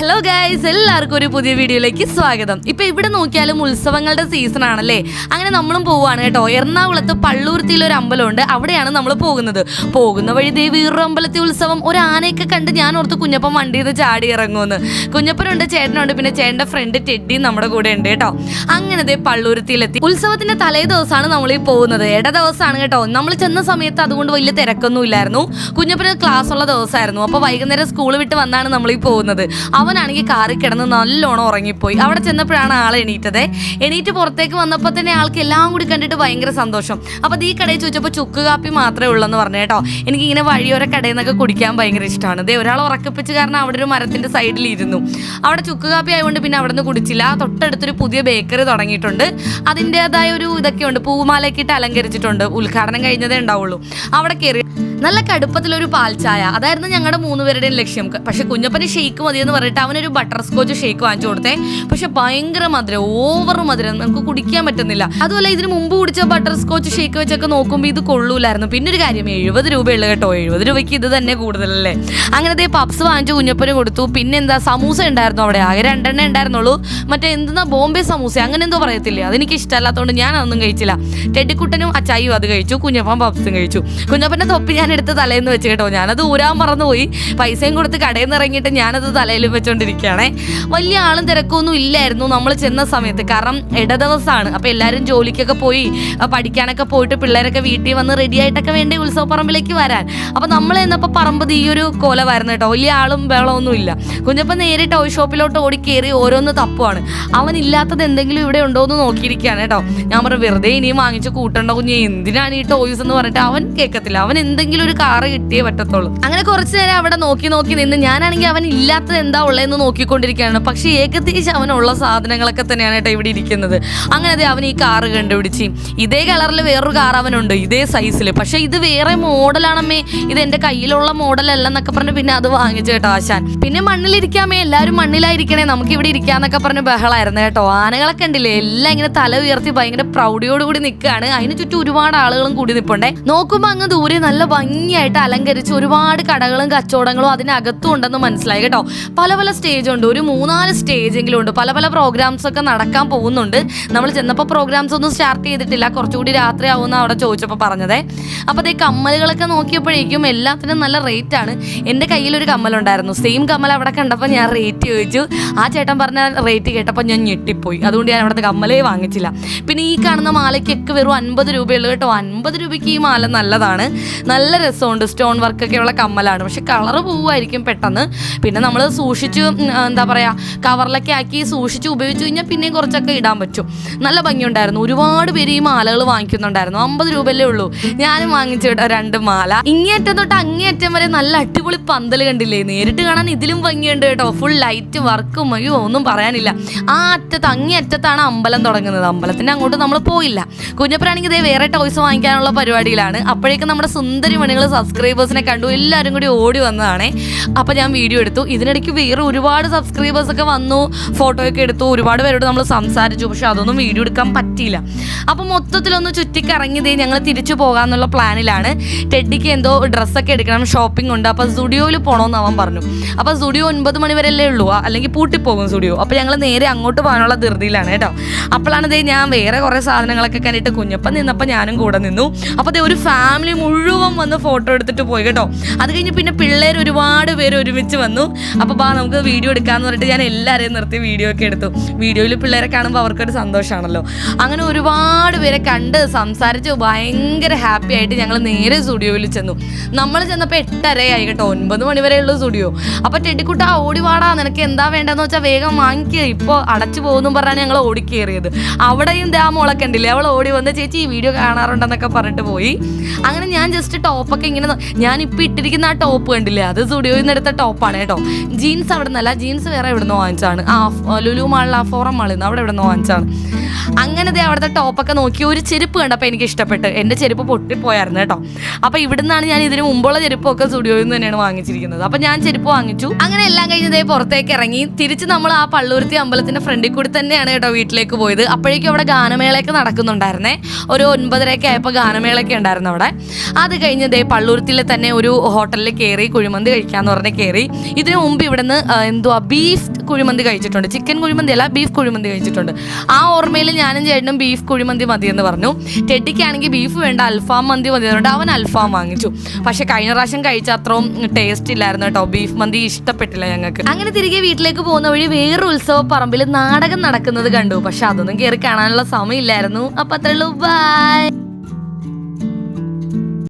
Hello guys എല്ലാവർക്കും ഒരു പുതിയ വീഡിയോയിലേക്ക് സ്വാഗതം. ഇപ്പൊ ഇവിടെ നോക്കിയാലും ഉത്സവങ്ങളുടെ സീസൺ ആണല്ലേ? അങ്ങനെ നമ്മളും പോവുകയാണ് കേട്ടോ. എറണാകുളത്ത് പള്ളൂർത്തിയിൽ ഒരു അമ്പലമുണ്ട്. അവിടെയാണ് നമ്മൾ പോകുന്നത്. പോകുന്ന വഴി ദേ വീറു അമ്പലത്തിൽ ഉത്സവം. ഒരു ആനയൊക്കെ കണ്ട് ഞാൻ ഓർത്ത് കുഞ്ഞപ്പൻ വണ്ടിയിൽ നിന്ന് ചാടി ഇറങ്ങുമെന്ന്. കുഞ്ഞപ്പനുണ്ട് ചേട്ടനുണ്ട് പിന്നെ ചേട്ടന്റെ ഫ്രണ്ട് ടെഡി നമ്മുടെ കൂടെ ഉണ്ട് കേട്ടോ. അങ്ങനെ ദേ പള്ളൂരുത്തിയിലെത്തി ഉത്സവത്തിന്റെ തലേ ദിവസമാണ് നമ്മൾ ഈ പോകുന്നത്. ഇട ദിവസമാണ് കേട്ടോ. നമ്മൾ ചെന്ന സമയത്ത് അതുകൊണ്ട് വലിയ തിരക്കൊന്നും ഇല്ലായിരുന്നു. കുഞ്ഞപ്പന് ക്ലാസ് ഉള്ള ദിവസമായിരുന്നു. അപ്പോൾ വൈകുന്നേരം സ്കൂൾ വിട്ട് വന്നാണ് നമ്മൾ ഈ പോകുന്നത്. അവനാണെങ്കിൽ കാറിൽ കിടന്ന് നല്ലോണം ഉറങ്ങിപ്പോയി. അവിടെ ചെന്നപ്പോഴാണ് ആൾ എണീറ്റത്. എണീറ്റ് പുറത്തേക്ക് വന്നപ്പോൾ തന്നെ ആൾക്ക് എല്ലാം കൂടി കണ്ടിട്ട് ഭയങ്കര സന്തോഷം. അപ്പോൾ ഈ കടയിൽ ചോദിച്ചപ്പോൾ ചുക്ക് കാപ്പി മാത്രമേ ഉള്ളെന്ന് പറഞ്ഞു കേട്ടോ. എനിക്ക് ഇങ്ങനെ വഴിയോര കടയിൽ നിന്നൊക്കെ കുടിക്കാൻ ഭയങ്കര ഇഷ്ടമാണ്. ദേ ഒരാൾ ഉറക്കപ്പിച്ച് കാരണം അവിടെ ഒരു മരത്തിന്റെ സൈഡിൽ ഇരുന്നു. അവിടെ ചുക്ക് കാപ്പി ആയതുകൊണ്ട് പിന്നെ അവിടെ നിന്ന് കുടിച്ചില്ല. തൊട്ടടുത്തൊരു പുതിയ ബേക്കറി തുടങ്ങിയിട്ടുണ്ട്. അതിന്റേതായ ഒരു ഇതൊക്കെ ഉണ്ട് പൂമാലയൊക്കെ ഇട്ട് അലങ്കരിച്ചിട്ടുണ്ട്. ഉദ്ഘാടനം കഴിഞ്ഞതേ ഉണ്ടാവുള്ളൂ. അവിടെ കയറി നല്ല കടുപ്പത്തിലൊരു പാൽ ചായ. അതായിരുന്നു ഞങ്ങളുടെ മൂന്ന് പേരുടെയും ലക്ഷ്യം പക്ഷെ കുഞ്ഞപ്പന് ഷെയ്ക്ക് മതി എന്ന് പറഞ്ഞിട്ട് അവനൊരു ബട്ടർ സ്കോച്ച് ഷെയ്ക്ക് വാങ്ങിച്ചു കൊടുത്തേ. പക്ഷെ ഭയങ്കര മധുരം ഓവർ മധുരം. നമുക്ക് കുടിക്കാൻ പറ്റുന്നില്ല. അതുപോലെ ഇതിന് മുമ്പ് കുടിച്ച ബട്ടർ സ്കോച്ച് ഷെയ്ക്ക് വെച്ചൊക്കെ നോക്കുമ്പോൾ ഇത് കൊള്ളൂലായിരുന്നു. പിന്നെ ഒരു കാര്യം എഴുപത് രൂപയുള്ള കേട്ടോ. എഴുപത് രൂപയ്ക്ക് ഇത് തന്നെ കൂടുതലല്ലേ? അങ്ങനെ ദേ പപ്സ് വാങ്ങിച്ചു കുഞ്ഞപ്പന് കൊടുത്തു. പിന്നെ എന്താ സമൂസ ഉണ്ടായിരുന്നു അവിടെ. ആകെ രണ്ടെണ്ണേ ഉണ്ടായിരുന്നുള്ളൂ. മറ്റേ എന്തെന്നാ ബോംബെ സമൂസ? അങ്ങനെ എന്തോ പറയത്തില്ലേ? അതെനിക്ക് ഇഷ്ടമല്ലാത്തതുകൊണ്ട് ഞാൻ അതൊന്നും കഴിച്ചില്ല. ടെഡിക്കുട്ടനും അച്ചായും അത് കഴിച്ചു. കുഞ്ഞപ്പൻ പപ്സും കഴിച്ചു. കുഞ്ഞപ്പന്റെ തൊപ്പി ഞാൻ എടുത്ത് തലേന്ന് വെച്ച് കേട്ടോ. ഞാനത് ഊരാൻ മറന്നുപോയി. പൈസയും കൊടുത്ത് കടയിൽ നിന്ന് ഇറങ്ങിയിട്ട് ഞാനത് തലയിൽ വെച്ചോണ്ടിരിക്കുകയാണേ. വലിയ ആളും തിരക്കൊന്നും ഇല്ലായിരുന്നു നമ്മൾ ചെന്ന സമയത്ത്. കാരണം ഇട ദിവസമാണ് അപ്പോൾ എല്ലാവരും ജോലിക്കൊക്കെ പോയി പഠിക്കാനൊക്കെ പോയിട്ട് പിള്ളേരൊക്കെ വീട്ടിൽ വന്ന് റെഡി ആയിട്ടൊക്കെ വേണ്ടേ ഉത്സവപ്പറമ്പിലേക്ക് വരാൻ. അപ്പോൾ നമ്മൾ എന്നപ്പോൾ പറമ്പ് ഈ ഒരു കോലമായിരുന്നു കേട്ടോ. വലിയ ആളും ബഹളമൊന്നും ഇല്ല. കുഞ്ഞപ്പം നേരെ ടോയ് ഷോപ്പിലോട്ട് ഓടി കയറി ഓരോന്ന് തപ്പുവാണ്. അവൻ ഇല്ലാത്തത് എന്തെങ്കിലും ഇവിടെ ഉണ്ടോ എന്ന് നോക്കിയിരിക്കുകയാണ് കേട്ടോ. ഞാൻ പറഞ്ഞു വെറുതെ ഇനിയും വാങ്ങിച്ച് കൂട്ടണ്ട കുഞ്ഞ്. എന്തിനാണ് ഈ ടോയ്സ് എന്ന് പറഞ്ഞിട്ട്? അവൻ കേൾക്കത്തില്ല. അവൻ എന്തെങ്കിലും ഒരു കാറ് കിട്ടിയേ പറ്റത്തുള്ളൂ. അങ്ങനെ കുറച്ചു നേരം അവിടെ നോക്കി നോക്കി നിന്ന് ഞാനാണെങ്കിൽ അവൻ ഇല്ലാത്തത് എന്താ ഉള്ളതെന്ന് നോക്കിക്കൊണ്ടിരിക്കുകയാണ്. പക്ഷേ ഏകദേശം അവനുള്ള സാധനങ്ങളൊക്കെ തന്നെയാണ് കേട്ടോ ഇവിടെ ഇരിക്കുന്നത്. അങ്ങനെ അതെ അവൻ ഈ കാറ് കണ്ടുപിടിച്ച്. ഇതേ കളറിൽ വേറൊരു കാർ അവനുണ്ട്. ഇതേ സൈസിൽ പക്ഷെ ഇത് വേറെ മോഡലാണമ്മേ ഇത് എന്റെ കയ്യിലുള്ള മോഡലല്ല എന്നൊക്കെ പറഞ്ഞ് പിന്നെ അത് വാങ്ങിച്ചു കേട്ടോ ആശാൻ. പിന്നെ മണ്ണിലിരിക്കാമേ. എല്ലാവരും മണ്ണിലായിരിക്കണേ. നമുക്ക് ഇവിടെ ഇരിക്കാന്നൊക്കെ പറഞ്ഞ് ബഹളായിരുന്നു കേട്ടോ. ആനകളൊക്കെ ഉണ്ടില്ലേ എല്ലാം ഇങ്ങനെ തല ഉയർത്തി ഭയങ്കര പ്രൗഢിയോടുകൂടി നിൽക്കുകയാണ്. അതിന് ചുറ്റും ഒരുപാട് ആളുകളും കൂടി നിൽപ്പുണ്ടേ നോക്കുമ്പോൾ അങ്ങ് ദൂരെ നല്ല ഭംഗിയായിട്ട് അലങ്കരിച്ച് ഒരുപാട് കടകളും കച്ചവടങ്ങളും അതിനകത്തും ഉണ്ടെന്ന് മനസ്സിലായി കേട്ടോ. പല പല സ്റ്റേജ് ഉണ്ട്. ഒരു മൂന്നാൽ സ്റ്റേജെങ്കിലും ഉണ്ട്. പല പല പ്രോഗ്രാംസ് ഒക്കെ നടക്കാൻ പോകുന്നുണ്ട്. നമ്മൾ ചെന്നപ്പോൾ പ്രോഗ്രാംസ് ഒന്നും സ്റ്റാർട്ട് ചെയ്തിട്ടില്ല. കുറച്ചുകൂടി രാത്രി ആവുമെന്ന് അവിടെ ചോദിച്ചപ്പോൾ പറഞ്ഞതേ. അപ്പോൾ അതേ കമ്മലുകളൊക്കെ നോക്കിയപ്പോഴേക്കും എല്ലാത്തിനും നല്ല റേറ്റ് ആണ്. എന്റെ കയ്യിലൊരു കമ്മലുണ്ടായിരുന്നു. സെയിം കമ്മൽ അവിടെ കണ്ടപ്പോൾ ഞാൻ റേറ്റ് ചോദിച്ചു. ആ ചേട്ടൻ പറഞ്ഞ റേറ്റ് കേട്ടപ്പോൾ ഞാൻ ഞെട്ടിപ്പോയി. അതുകൊണ്ട് ഞാൻ അവിടുത്തെ കമ്മലേ വാങ്ങിച്ചില്ല. പിന്നെ ഈ കാണുന്ന മാലയ്ക്കൊക്കെ വെറും അൻപത് രൂപയുള്ളൂ കേട്ടോ. അൻപത് രൂപയ്ക്ക് ഈ മാല നല്ലതാണ്. നല്ല രസമുണ്ട്. സ്റ്റോൺ വർക്കൊക്കെ ഉള്ള കമ്മലാണ്. പക്ഷെ കളറ് പോവുമായിരിക്കും പെട്ടെന്ന്. പിന്നെ നമ്മൾ സൂക്ഷിച്ച് എന്താ പറയുക കവറിലൊക്കെ ആക്കി സൂക്ഷിച്ച് ഉപയോഗിച്ച് കഴിഞ്ഞാൽ പിന്നെയും കുറച്ചൊക്കെ ഇടാൻ പറ്റും. നല്ല ഭംഗിയുണ്ടായിരുന്നു. ഒരുപാട് പേര് ഈ മാലകൾ വാങ്ങിക്കുന്നുണ്ടായിരുന്നു. അമ്പത് രൂപയല്ലേ ഉള്ളൂ. ഞാനും വാങ്ങിച്ചു രണ്ട് മാല. ഇങ്ങേറ്റം തൊട്ട് അങ്ങേയറ്റം വരെ നല്ല അടിപൊളി പന്തൽ കണ്ടില്ലേ? നേരിട്ട് കാണാൻ ഇതിലും ഭംഗിയുണ്ട് കേട്ടോ. ഫുൾ ലൈറ്റ് വർക്കും അയ്യോ ഒന്നും പറയാനില്ല. ആ അറ്റത്ത് അങ്ങേ അറ്റത്താണ് അമ്പലം തുടങ്ങുന്നത്. അമ്പലത്തിന്റെ അങ്ങോട്ട് നമ്മൾ പോയില്ല. കുഞ്ഞപ്പനാണെങ്കിൽ ഇതേ വേറെ ടോയ്സ് വാങ്ങിക്കാനുള്ള പരിപാടിയിലാണ്. അപ്പോഴേക്കും നമ്മുടെ സുന്ദരി മണികൾ സബ്സ്ക്രൈബേഴ്സിനെ കണ്ടു എല്ലാവരും കൂടി ഓടി വന്നതാണേ. അപ്പോൾ ഞാൻ വീഡിയോ എടുത്തു. ഇതിനിടയ്ക്ക് വേറെ ഒരുപാട് സബ്സ്ക്രൈബേഴ്സൊക്കെ വന്നു ഫോട്ടോയൊക്കെ എടുത്തു ഒരുപാട് പേരോട് നമ്മൾ സംസാരിച്ചു പക്ഷെ അതൊന്നും വീഡിയോ എടുക്കാൻ പറ്റിയില്ല. അപ്പോൾ മൊത്തത്തിലൊന്ന് ചുറ്റിക്കറങ്ങിയതേ ഞങ്ങൾ തിരിച്ചു പോകാമെന്നുള്ള പ്ലാനിലാണ്. ടെഡിക്ക് എന്തോ ഡ്രസ്സൊക്കെ എടുക്കണം ഷോപ്പിംഗ് ഉണ്ട്. അപ്പോൾ സ്റ്റുഡിയോയിൽ പോകണമെന്ന് അവൻ പറഞ്ഞു. അപ്പോൾ സ്റ്റുഡിയോ ഒൻപത് മണി വരെ അല്ലേ ഉള്ളൂ അല്ലെങ്കിൽ പൂട്ടിപ്പോകും സ്റ്റുഡിയോ. അപ്പോൾ ഞങ്ങൾ നേരെ അങ്ങോട്ട് പോകാനുള്ള ധൃതിയിലാണ് കേട്ടോ. അപ്പോഴാണ് ദേ ഞാൻ വേറെ കുറേ സാധനങ്ങളൊക്കെ കണ്ടിട്ട് കുഞ്ഞപ്പം നിന്നപ്പോൾ ഞാനും കൂടെ നിന്നു. അപ്പോൾ ഒരു ഫാമിലി മുഴുവൻ വന്ന് ഫോട്ടോ എടുത്തിട്ട് പോയി കേട്ടോ. അത് കഴിഞ്ഞ് പിന്നെ പിള്ളേർ ഒരുപാട് പേര് ഒരുമിച്ച് വന്നു. അപ്പോൾ ബാ നമുക്ക് വീഡിയോ എടുക്കാമെന്ന് പറഞ്ഞിട്ട് ഞാൻ എല്ലാവരെയും നിർത്തി വീഡിയോ ഒക്കെ എടുത്തു. വീഡിയോയിൽ പിള്ളേരെ കാണുമ്പോൾ അവർക്കൊരു സന്തോഷമാണല്ലോ അങ്ങനെ ഒരുപാട് പേരെ കണ്ട് സംസാരിച്ച് ഭയങ്കര ഹാപ്പി ആയിട്ട് ഞങ്ങൾ നേരെ സ്റ്റുഡിയോയിൽ ചെന്നു. നമ്മൾ ചെന്നപ്പോൾ എട്ടരയായി കേട്ടോ. ഒൻപത് മണി വരെ ഉള്ളൂ സ്റ്റുഡിയോ അപ്പോൾ ടെഡിക്കുട്ട ഓടി വാടാ. നിനക്ക് എന്താ വേണ്ടതെന്ന് വെച്ചാൽ വേഗം വാങ്ങിക്കുക ഇപ്പോൾ അടച്ചു പോകുന്നു പറഞ്ഞാണ് ഞങ്ങൾ ഓടിക്കേറിയത്. അവിടെയും ദാ മുളക്കണ്ടില്ലേ അവൾ ഓടി വന്ന് ചേച്ചി ഈ വീഡിയോ കാണാറുണ്ടെന്നൊക്കെ പറഞ്ഞിട്ട് പോയി. അങ്ങനെ ഞാൻ ജസ്റ്റ് ടോപ്പൊക്കെ ഇങ്ങനെ ഞാൻ ഇപ്പോൾ ഇട്ടിരിക്കുന്ന ആ ടോപ്പ് കണ്ടില്ലേ? അത് സ്റ്റുഡിയോയിൽ നിന്ന് എടുത്ത ടോപ്പാണ് കേട്ടോ. ജീൻസ് അവിടെ നിന്നല്ല ജീൻസ് വേറെ എവിടെ നിന്ന് വാങ്ങിച്ചാണ് ആ ലുലു മാളിൽ ആ ഫോറം മാളിൽ നിന്ന് അവിടെ എവിടെ നിന്ന് വാങ്ങിച്ചാണ് അങ്ങനെ ദേ അവിടുത്തെ ടോപ്പൊക്കെ നോക്കി ഒരു ചെരുപ്പ് കണ്ടപ്പോൾ എനിക്ക് ഇഷ്ടപ്പെട്ട്. എന്റെ ചെരുപ്പ് പൊട്ടിപ്പോയായിരുന്നു കേട്ടോ. അപ്പോൾ ഇവിടുന്നാണ് ഞാൻ ഇതിന് മുമ്പുള്ള ചെരുപ്പൊക്കെ സ്റ്റുഡിയോയിൽ നിന്ന് തന്നെയാണ് വാങ്ങിച്ചിരിക്കുന്നത്. അപ്പോൾ ഞാൻ ചെരുപ്പ് വാങ്ങിച്ചു. അങ്ങനെ എല്ലാം കഴിഞ്ഞതേ പുറത്തേക്ക് ഇറങ്ങി. തിരിച്ച് നമ്മൾ ആ പള്ളൂർത്തി അമ്പലത്തിന്റെ ഫ്രണ്ടിൽ കൂടി തന്നെയാണ് കേട്ടോ വീട്ടിലേക്ക് പോയത്. അപ്പോഴേക്കും അവിടെ ഗാനമേളയൊക്കെ നടക്കുന്നുണ്ടായിരുന്നേ. ഒരു ഒൻപതരയൊക്കെ ആയപ്പോൾ ഗാനമേളയൊക്കെ ഉണ്ടായിരുന്നു അവിടെ. അത് കഴിഞ്ഞതേ പള്ളൂർത്തിയിൽ തന്നെ ഒരു ഹോട്ടലിൽ കയറി കുഴിമന്തി കഴിക്കാന്ന് പറഞ്ഞ് കയറി ഇതിനു മുമ്പ് ഇവിടുന്ന് എന്തുവാ ബീഫ് കുഴിമന്തി കഴിച്ചിട്ടുണ്ട്. ചിക്കൻ കുഴിമന്തി അല്ല ബീഫ് കുഴിമന്തി കഴിച്ചിട്ടുണ്ട്. ആ ഓർമ്മയിൽ ഞാനും ചേട്ടനും ബീഫ് കുഴിമന്തി മതി എന്ന് പറഞ്ഞു. ടെഡിക്കാണെങ്കിൽ ബീഫ് വേണ്ട അൽഫാം മന്തി മതി എന്നുണ്ട് അവൻ അൽഫാം വാങ്ങിച്ചു. പക്ഷെ കഴിഞ്ഞ പ്രാവശ്യം കഴിച്ച അത്രയും ടേസ്റ്റ് ഇല്ലായിരുന്നു കേട്ടോ. ബീഫ് മന്തി ഇഷ്ടപ്പെട്ടില്ല ഞങ്ങൾക്ക്. അങ്ങനെ തിരികെ വീട്ടിലേക്ക് പോകുന്ന വഴി വേറെ ഉത്സവ പറമ്പിൽ നാടകം നടക്കുന്നത് കണ്ടു. പക്ഷെ അതൊന്നും കയറി കാണാനുള്ള സമയമില്ലായിരുന്നു. അപ്പൊ അത്രയുള്ളൂ ബൈ